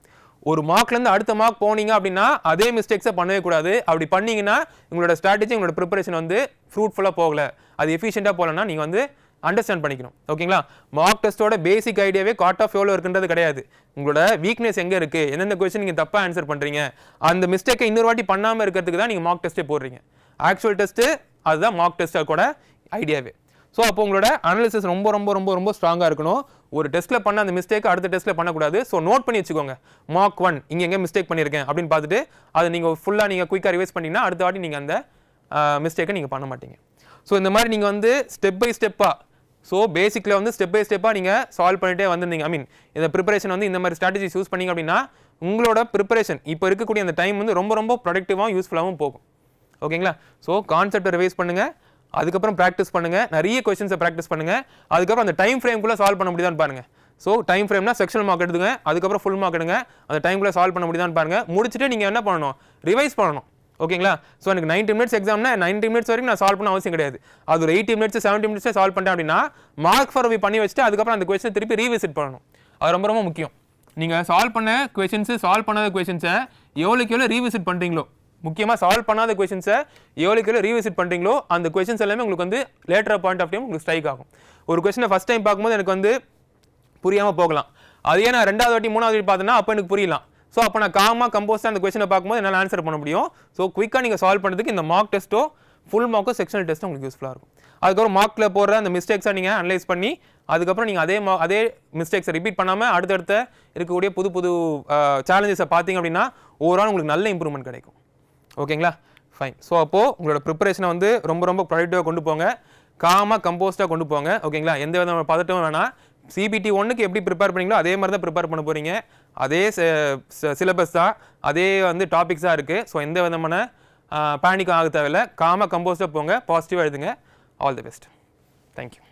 ஒரு மார்க்லேருந்து அடுத்த மார்க் போனீங்க அப்படின்னா அதே மிஸ்டேக்ஸை பண்ணவே கூடாது. அப்படி பண்ணீங்கன்னா உங்களோட ஸ்ட்ராட்டஜி உங்களோட ப்ரிப்பரேஷன் வந்து ஃப்ரூட்ஃபுல்லாக போகல. அது எஃபிஷியண்ட்டாக போகலன்னா நீங்கள் வந்து அண்டர்ஸ்டாண்ட் பண்ணிக்கணும். ஓகேங்களா மார்க் டெஸ்ட்டோட பேசிக் ஐடியாவே காட் ஆஃப் எவ்வளோ இருக்குன்றது கிடையாது. உங்களோட வீக்னஸ் எங்கே இருக்குது எந்தெந்த கொஸ்டின் நீங்கள் தப்பாக ஆன்சர் பண்ணுறீங்க அந்த மிஸ்டேக்கை இன்னொரு வாட்டி பண்ணாமல் இருக்கிறதுக்கு தான் நீங்கள் மார்க் டெஸ்ட்டே போடுறீங்க. ஆக்சுவல் டெஸ்ட்டு அதுதான் மார்க் டெஸ்ட்டாக கூட ஐடியாவே ஸோ அப்போ உங்களோட அனாலிசிஸ் ரொம்ப ரொம்ப ரொம்ப ரொம்ப ஸ்ட்ராங்காக இருக்கணும். ஒரு டெஸ்ட்டில் பண்ண அந்த மிஸ்டேக் அடுத்த டெஸ்ட்டில் பண்ணக்கூடாது. ஸோ நோட் பண்ணி வச்சுக்கோங்க. மார்க் ஒன் இங்கே எங்கே மிஸ்டேக் பண்ணியிருக்கேன் அப்படின்னு பார்த்துட்டு அதை நீங்கள் ஃபுல்லாக நீங்கள் குயிக்காக ரிவைஸ் பண்ணிங்கன்னா அடுத்த வாட்டி நீங்கள் அந்த மிஸ்டேக்கை நீங்கள் பண்ண மாட்டீங்க. ஸோ இந்த மாதிரி நீங்கள் வந்து ஸ்டெப் பை ஸ்டெப்பாக ஸோ பேசிக்கில் வந்து ஸ்டெப் பை ஸ்டெப்பாக நீங்கள் சால்வ் பண்ணிட்டே வந்திருந்தீங்க. ஐ மீன் இந்த ப்ரிப்பரேஷன் வந்து இந்த மாதிரி ஸ்ட்ராட்டஜிஸ் யூஸ் பண்ணீங்க அப்படின்னா உங்களோட ப்ரிப்பரேஷன் இப்போ இருக்கக்கூடிய அந்த டைம் வந்து ரொம்ப ரொம்ப ப்ரொடக்டிவாகவும் யூஸ்ஃபுல்லாகவும் போகும். ஓகேங்களா ஸோ கான்செப்டை ரிவைஸ் பண்ணுங்கள் அதுக்கப்புறம் ப்ராக்டிஸ் பண்ணுங்கள் நிறைய கொஸ்டின்ஸை ப்ராக்டிஸ் பண்ணுங்கள் அதுக்கப்புறம் அந்த டைம் ஃப்ரேம்குள்ளே சால்வ் பண்ண முடியுதான்னு பாருங்கள் ஸோ டைம் ஃப்ரேம்னா செக்ஷனல் மார்க் எடுத்துங்க. அதுக்கப்புறம் ஃபுல் மார்க் எடுங்க. அந்த டைம்குள்ளே சால்வ் பண்ண முடியுதான்னு பாருங்கள் முடிச்சுட்டு நீங்கள் என்ன பண்ணணும்? ரிவைஸ் பண்ணணும். ஓகேங்களா ஸோ எனக்கு 90 மினிட்ஸ் எக்ஸாம்னா 90 மினிட்ஸ் வரைக்கும் நான் சால்வ் பண்ண அவசியம் கிடையாது. அது ஒரு எயிட்டி மினிட்ஸ் செவன்ட்டி மினிட்ஸே சால்வ் பண்ணிட்டேன் அப்படின்னா மார்க் ஃபார் பண்ணி வச்சுட்டு அதுக்கப்புறம் அந்த கொஸ்டின் திருப்பி ரீவிசிட் பண்ணணும். அது ரொம்ப ரொம்ப முக்கியம். நீங்கள் சால்வ் பண்ண கொஷின்ஸு சால்வ் பண்ணாத கொஷின்ஸை எவ்வளோக்கு எவ்வளோ ரீவிசிட் பண்ணுறீங்களோ முக்கியமாக சால்வ் பண்ணாத கொஷின்ஸை எவ்வளோக்கு எவ்வளோ ரீவிசிட் பண்ணுறீங்களோ அந்த கொஷின்ஸ் எல்லாமே உங்களுக்கு வந்து லேட்டர் பாயிண்ட் ஆஃப் டைம் உங்களுக்கு ஸ்ட்ரைக் ஆகும். ஒரு கொஷினை ஃபஸ்ட் டைம் பார்க்கும்போது எனக்கு வந்து புரியாமல் போகலாம். அதே நான் ரெண்டாவது வாட்டி மூணாவது வாட்டி பார்த்தேன்னா அப்போ எனக்கு புரியலாம். ஸோ அப்போ நான் காமாக கம்போஸ்டாக அந்த கொஷனை பார்க்கும்போது என்னால் ஆன்சர் பண்ண முடியும். ஸோ குயிக்காக நீங்கள் சால்வ் பண்ணுறதுக்கு இந்த மார்க் டெஸ்ட்டோ ஃபுல் மார்க்கோ செக்ஷனல் டெஸ்ட்டோ உங்களுக்கு யூஸ்ஃபுல்லாக இருக்கும். அதுக்கப்புறம் மார்க்கில் போடுற அந்த மிஸ்டேக்ஸை நீங்கள் அனலைஸ் பண்ணி அதுக்கப்புறம் நீங்கள் அதே மா அதே மிஸ்டேக்ஸை ரிப்பீட் பண்ணாமல் அடுத்தடுத்த இருக்கக்கூடிய புது புது சேலஞ்சஸை பார்த்தீங்க அப்படின்னா ஓவரால் உங்களுக்கு நல்ல இம்ப்ரூவ்மெண்ட் கிடைக்கும். ஓகேங்களா? ஃபைன் ஸோ அப்போது உங்களோட ப்ரிப்பரேஷனை வந்து ரொம்ப ரொம்ப ப்ரொடக்டிவாக கொண்டு போங்க. காமாக கம்போஸ்டாக கொண்டு போங்க. ஓகேங்களா? எந்த விதமான பதட்டமும் வேணாம். சிபிடி ஒன்றுக்கு எப்படி ப்ரிப்பேர் பண்ணீங்களோ அதே மாதிரி தான் ப்ரிப்பேர் பண்ண போகிறீங்க அதே சிலபஸ் தான். அதே வந்து டாபிக்ஸாக இருக்குது ஸோ எந்த விதமான பேனிக்கும் ஆக தேவையில்ல. காமாக கம்போஸ்டாக போங்க. பாசிட்டிவாக எழுதுங்க. All the best thank you